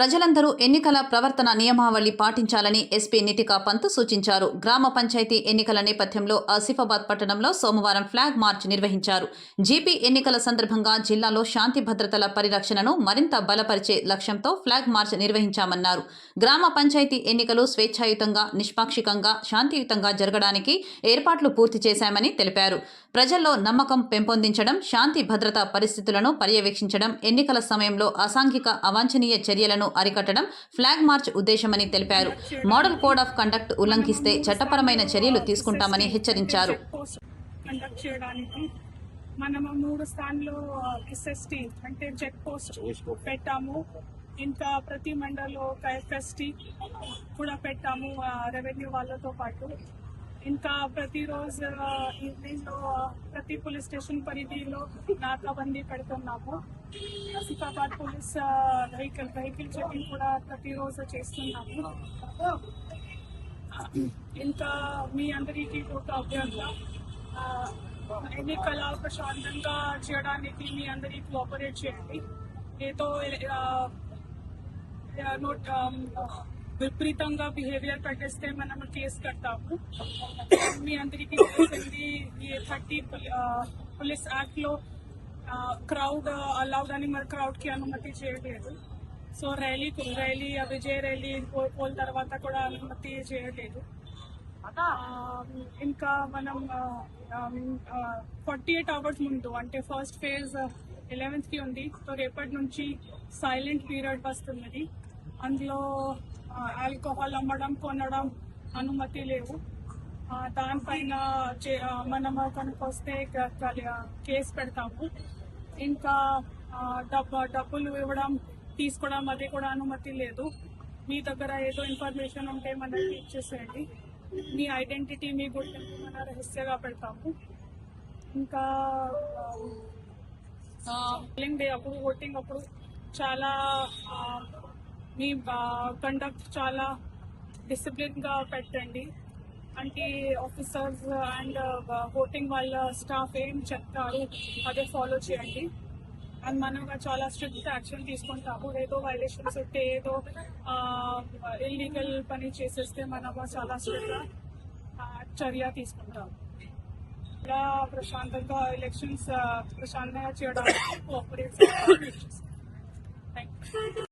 ప్రజలందరూ ఎన్నికల ప్రవర్తన నియమావళి పాటించాలని ఎస్పీ నితికా పంత్ సూచించారు. గ్రామ పంచాయతీ ఎన్నికల నేపథ్యంలో ఆసిఫాబాద్ పట్టణంలో సోమవారం ఫ్లాగ్ మార్చ్ నిర్వహించారు. జీపీ ఎన్నికల సందర్భంగా జిల్లాలో శాంతి భద్రతల పరిరక్షణను మరింత బలపరిచే లక్ష్యంతో ఫ్లాగ్ మార్చ్ నిర్వహించామన్నారు. గ్రామ పంచాయతీ ఎన్నికలు స్వేచ్ఛాయుతంగా నిష్పాక్షికంగా శాంతియుతంగా జరగడానికి ఏర్పాట్లు పూర్తి చేశామని తెలిపారు. ప్రజల్లో నమ్మకం పెంపొందించడం శాంతి భద్రతా పరిస్థితులను పర్యవేక్షించడం ఎన్నికల సమయంలో అసాంఘిక అవాంఛనీయ చర్యలను అరికట్టడం ఫ్లాగ్ మార్చ్ ఉద్దేశమని తెలిపారు. మోడల్ కోడ్ ఆఫ్ కండక్ట్ ఉల్లంఘిస్తే చట్టపరమైన చర్యలు తీసుకుంటామని హెచ్చరించారు. కండక్ట్ చేయడానికి మనము మూడు స్థాన్లు ఎస్ఎస్టీ అంటే చెక్ పోస్ట్ పెట్టాము. ఇంకా ప్రతి మండలో ఒక ఎఫ్ఎస్టీ కూడా పెట్టాము రెవెన్యూ వాళ్ళతో పాటు. ఇంకా ప్రతిరోజు ఈవినింగ్లో ప్రతి పోలీస్ స్టేషన్ పరిధిలో నాకాబందీ పెడుతున్నాము Asifabad police vehicle vehicle checking కూడా ప్రతిరోజు చేస్తున్నాము ఇంకా మీ అందరికీ ఒక అభ్యర్థన ఆ, ఎన్నికల ప్రశాంతంగా చేయడానికి మీ అందరికీ కోఆపరేట్ చేయండి ఏదో ఆ, ఆ, నోట్ ఆ, విపరీతంగా బిహేవియర్ పెట్టేస్తే మనం కేసు కడతాము. మీ అందరికీ తెలిసింది ఈ థర్టీ పోలీస్ యాక్ట్లో క్రౌడ్ అలౌడ్ అని మరి క్రౌడ్కి అనుమతి చేయలేదు. So rally rally Vijay rally poll తర్వాత కూడా అనుమతి చేయలేదు. ఇంకా మనం ఫార్టీ ఎయిట్ అవర్స్ ముందు అంటే ఫస్ట్ ఫేజ్ ఎలెవెన్త్కి ఉంది. సో రేపటి నుంచి సైలెంట్ పీరియడ్ వస్తున్నది. అందులో ఆల్కహాల్ అమ్మడం కొనడం అనుమతి లేవు. దానిపైన చే- మనము కనుక వస్తే కేసు పెడతాము. ఇంకా డబ్బు డబ్బులు ఇవ్వడం తీసుకోవడం అది కూడా అనుమతి లేదు. మీ దగ్గర ఏదో ఇన్ఫర్మేషన్ ఉంటే మనకి ఇచ్చేసేయండి. మీ ఐడెంటిటీ మీ గుర్తింపు మన రహస్యంగా పెడతాము. ఇంకా పోలింగ్ డే అప్పుడు ఓటింగ్ అప్పుడు చాలా మీ కండక్ట్ చాలా డిసిప్లిన్గా పెట్టండి. అంటే ఆఫీసర్స్ అండ్ ఓటింగ్ వాళ్ళ స్టాఫ్ ఏం చెప్తారు అదే ఫాలో చేయండి. అండ్ మనం చాలా స్ట్రిక్ట్ యాక్షన్ తీసుకుంటాము. ఏదో వైలేషన్స్ ఉంటే ఏదో ఇల్లీగల్ పని చేసేస్తే మనం చాలా స్ట్రిక్ట్ చర్య తీసుకుంటాము. ఇలా ప్రశాంతంగా ఎలక్షన్స్ ప్రశాంతంగా చేయడానికి కోఆపరేట్ థ్యాంక్ యూ